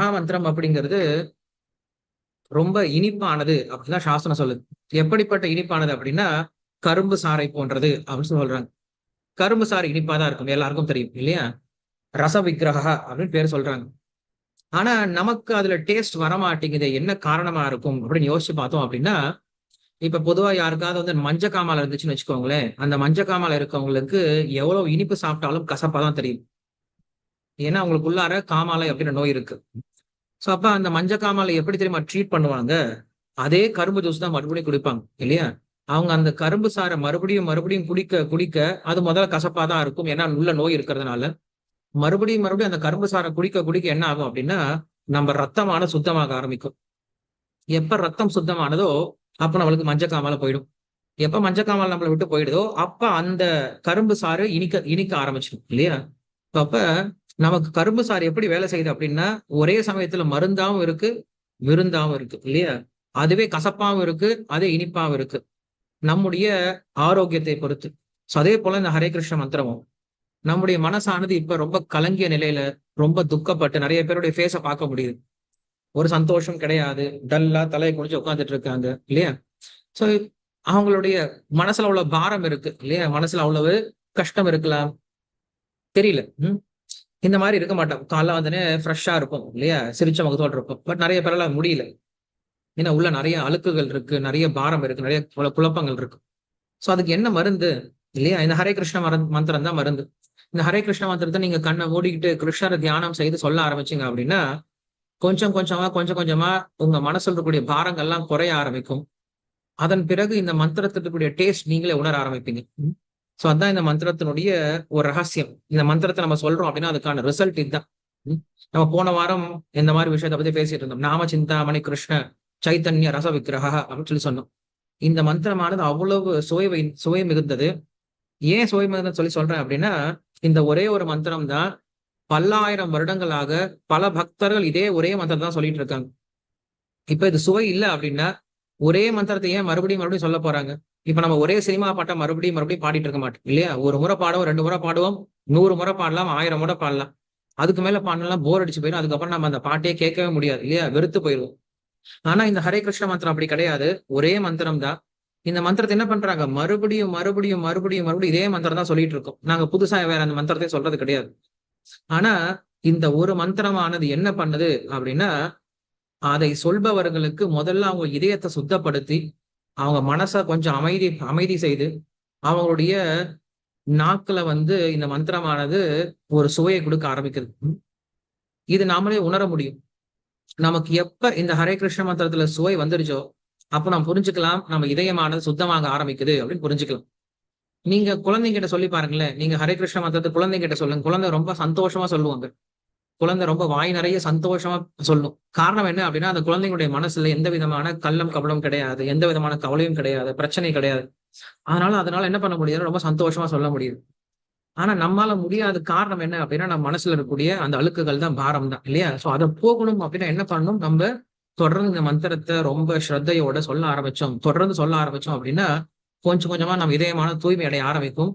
மகாமந்திரம் அப்படிங்கிறது ரொம்ப இனிப்பானது அப்படிதான் சாஸ்திரம் சொல்லுது. எப்படிப்பட்ட இனிப்பானது அப்படின்னா கரும்பு சாறை போன்றது அப்படின்னு சொல்றாங்க. கரும்பு சாறு இனிப்பாதான் இருக்கும். எல்லாருக்கும் தெரியும் இல்லையா? ரச விக்கிரகா அப்படின்னு பேர் சொல்றாங்க. ஆனா நமக்கு அதுல டேஸ்ட் வரமாட்டேங்குது என்ன காரணமா இருக்கும் அப்படின்னு யோசிச்சு பார்த்தோம் அப்படின்னா இப்ப பொதுவா யாருக்காவது வந்து மஞ்ச காமால இருந்துச்சுன்னு வச்சுக்கோங்களேன் அந்த மஞ்ச காமால இருக்கவங்களுக்கு எவ்வளவு இனிப்பு சாப்பிட்டாலும் கசப்பா தான் தெரியும். ஏன்னா அவங்களுக்கு உள்ளார காமாலை அப்படின்ற நோய் இருக்கு. ஸோ அப்போ அந்த மஞ்சக்காமலை எப்படி தெரியுமா ட்ரீட் பண்ணுவாங்க? அதே கரும்பு ஜூஸ் தான் மறுபடியும் குடிப்பாங்க இல்லையா? அவங்க அந்த கரும்பு சாரை மறுபடியும் மறுபடியும் குடிக்க குடிக்க அது முதல்ல கசப்பாக தான் இருக்கும். ஏன்னா உள்ள நோய் இருக்கிறதுனால. மறுபடியும் மறுபடியும் அந்த கரும்பு சாரை குடிக்க குடிக்க என்ன ஆகும் அப்படின்னா நம்ம ரத்தமான சுத்தமாக ஆரம்பிக்கும். எப்ப ரத்தம் சுத்தமானதோ அப்ப நம்மளுக்கு மஞ்ச போயிடும். எப்ப மஞ்சக்காமல் நம்மளை விட்டு போயிடுதோ அப்ப அந்த கரும்பு சாறு இனிக்க இனிக்க ஆரம்பிச்சிடும் இல்லையா? அப்ப நமக்கு கரும்பு சாறு எப்படி வேலை செய்யுது அப்படின்னா ஒரே சமயத்துல மருந்தாவும் இருக்கு விருந்தாவும் இருக்கு இல்லையா? அதுவே கசப்பாவும் இருக்கு அதே இனிப்பாவும் இருக்கு. நம்முடைய ஆரோக்கியத்தை பொறுத்து. ஸோ அதே போல இந்த ஹரே கிருஷ்ண மந்திரமும். நம்முடைய மனசானது இப்ப ரொம்ப கலங்கிய நிலையில ரொம்ப துக்கப்பட்டு நிறைய பேருடைய ஃபேஸ பார்க்க முடியுது. ஒரு சந்தோஷம் கிடையாது டல்லா தலையை குடிச்சு உட்காந்துட்டு இருக்காங்க இல்லையா? சோ அவங்களுடைய மனசுல அவ்வளவு பாரம் இருக்கு இல்லையா? மனசுல அவ்வளவு கஷ்டம் இருக்கலாம். தெரியல. உம் இந்த மாதிரி இருக்க மாட்டோம். காலைல வந்தனே ஃப்ரெஷ்ஷா இருக்கும் இல்லையா? சிரிச்ச முகத்தோடு இருக்கும் பட் நிறைய பேரெல்லாம் முடியல. ஏன்னா உள்ள நிறைய அழுக்குகள் இருக்கு நிறைய பாரம் இருக்கு நிறைய குழப்பங்கள் இருக்கு. ஸோ அதுக்கு என்ன மருந்து? இல்லையா? இந்த ஹரே கிருஷ்ண மந்திரம் தான் மருந்து. இந்த ஹரே கிருஷ்ண மந்திரத்தை நீங்க கண்ணை மூடிக்கிட்டு கிருஷ்ணரை தியானம் செய்து சொல்ல ஆரம்பிச்சீங்க அப்படின்னா கொஞ்சம் கொஞ்சமா கொஞ்சம் கொஞ்சமா உங்க மனசுல இருக்கக்கூடிய பாரங்கள்லாம் குறைய ஆரம்பிக்கும். அதன் பிறகு இந்த மந்திரத்திற்குரிய டேஸ்ட் நீங்களே உணர ஆரம்பிப்பீங்க. ஸோ அதான் இந்த மந்திரத்தினுடைய ஒரு ரகசியம். இந்த மந்திரத்தை நம்ம சொல்றோம் அப்படின்னா அதுக்கான ரிசல்ட் இதுதான். நம்ம போன வாரம் இந்த மாதிரி விஷயத்தை பத்தி பேசிட்டு இருந்தோம். நாம சிந்தாமணி கிருஷ்ண சைத்தன்ய ரச விக்கிரகா அப்படின்னு சொல்லி சொன்னோம். இந்த மந்திரமானது அவ்வளவு சுவை சுவை மிகுந்தது. ஏன் சுவை மிகுந்தது சொல்லி சொல்றேன் அப்படின்னா இந்த ஒரே ஒரு மந்திரம் தான் பல்லாயிரம் வருடங்களாக பல பக்தர்கள் இதே ஒரே மந்திரம் தான் சொல்லிட்டு இருக்காங்க. இப்ப இது சுவை இல்லை அப்படின்னா ஒரே மந்திரத்தை ஏன் மறுபடியும் மறுபடியும் சொல்ல போறாங்க. இப்ப நம்ம ஒரே சினிமா பாட்டை மறுபடியும் மறுபடியும் பாடிட்டு இருக்க மாட்டோம் இல்லையா? ஒரு முறை பாடுவோம் ரெண்டு முறை பாடுவோம் நூறு முறை பாடலாம் ஆயிரம் முறை பாடலாம். அதுக்கு மேல பாடலாம் போர் அடிச்சு போயிடும் அதுக்கப்புறம் நம்ம அந்த பாட்டையே கேட்கவே முடியாது இல்லையா? வெறுத்து போயிடுவோம். ஆனா இந்த ஹரே கிருஷ்ண மந்திரம் அப்படி கிடையாது. ஒரே மந்திரம் தான். இந்த மந்திரத்தை என்ன பண்றாங்க? மறுபடியும் மறுபடியும் மறுபடியும் மறுபடியும் இதே மந்திரம் தான் சொல்லிட்டு இருக்கோம். நாங்க புதுசா வேற அந்த மந்திரத்தை சொல்றது கிடையாது. ஆனா இந்த ஒரு மந்திரமானது என்ன பண்ணுது அப்படின்னா அதை சொல்பவர்களுக்கு முதல்ல அவங்க இதயத்தை சுத்தப்படுத்தி அவங்க மனசை கொஞ்சம் அமைதி அமைதி செய்து அவங்களுடைய நாக்கில் வந்து இந்த மந்திரமானது ஒரு சுவையை கொடுக்க ஆரம்பிக்குது இது நாமளே உணர முடியும். நமக்கு எப்ப இந்த ஹரே கிருஷ்ண மந்திரத்துல சுவை வந்துருச்சோ அப்போ நம்ம புரிஞ்சுக்கலாம் நம்ம இதயமானது சுத்தமாக ஆரம்பிக்குது அப்படின்னு புரிஞ்சுக்கலாம். நீங்க குழந்தைங்கிட்ட சொல்லி பாருங்களேன் நீங்க ஹரே கிருஷ்ண மந்திரத்தை குழந்தைங்கிட்ட சொல்லுங்க குழந்தை ரொம்ப சந்தோஷமா சொல்லுவாங்க. குழந்தை ரொம்ப வாய் நிறைய சந்தோஷமா சொல்லும். காரணம் என்ன அப்படின்னா அந்த குழந்தைங்களுடைய மனசுல எந்த விதமான கள்ளம் கபலம் கிடையாது. எந்த விதமான கவலையும் கிடையாது. பிரச்சனை கிடையாது. அதனால அதனால என்ன பண்ண முடியாது ரொம்ப சந்தோஷமா சொல்ல முடியுது. ஆனா நம்மளால முடியாத காரணம் என்ன அப்படின்னா நம்ம மனசுல இருக்கக்கூடிய அந்த அழுக்குகள் தான் பாரம் தான் இல்லையா? சோ அதை போகணும் அப்படின்னா என்ன பண்ணணும்? நம்ம தொடர்ந்து இந்த மந்திரத்தை ரொம்ப ஸ்ரத்தையோட சொல்ல ஆரம்பிச்சோம். தொடர்ந்து சொல்ல ஆரம்பிச்சோம் அப்படின்னா கொஞ்சம் கொஞ்சமா நம்ம இதயமான தூய்மை அடைய ஆரம்பிக்கும்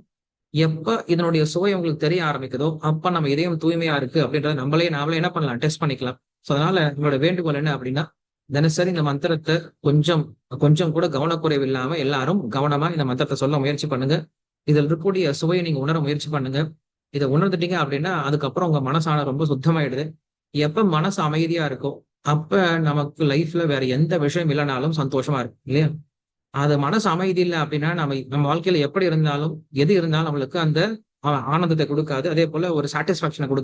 எப்ப இதனுடைய சுவை உங்களுக்கு தெரிய ஆரம்பிக்குதோ அப்ப நம்ம இதயம் தூய்மையா இருக்கு அப்படின்றத நம்மளே நாமளே என்ன பண்ணலாம்? டெஸ்ட் பண்ணிக்கலாம். ஸோ அதனால என்னோட வேண்டுகோள் என்ன அப்படின்னா தினசரி இந்த மந்திரத்தை கொஞ்சம் கொஞ்சம் கூட கவனக்குறைவு இல்லாம எல்லாரும் கவனமா இந்த மந்திரத்தை சொல்ல முயற்சி பண்ணுங்க. இதில் இருக்கக்கூடிய சுவையை நீங்க உணர முயற்சி பண்ணுங்க. இதை உணர்ந்துட்டீங்க அப்படின்னா அதுக்கப்புறம் உங்க மனசான ரொம்ப சுத்தமாயிடுது. எப்ப மனசு அமைதியா இருக்கோ அப்ப நமக்கு லைஃப்ல வேற எந்த விஷயம் இல்லைனாலும் சந்தோஷமா இருக்கு இல்லையா? அது மனசு அமைதி இல்லை அப்படின்னா நம்ம நம்ம வாழ்க்கையில எப்படி இருந்தாலும் எது இருந்தாலும் நம்மளுக்கு அந்த ஆனந்தத்தை கொடுக்காது. அதே போல ஒரு சாட்டிஸ்பாக்சனை கொடுக்கும்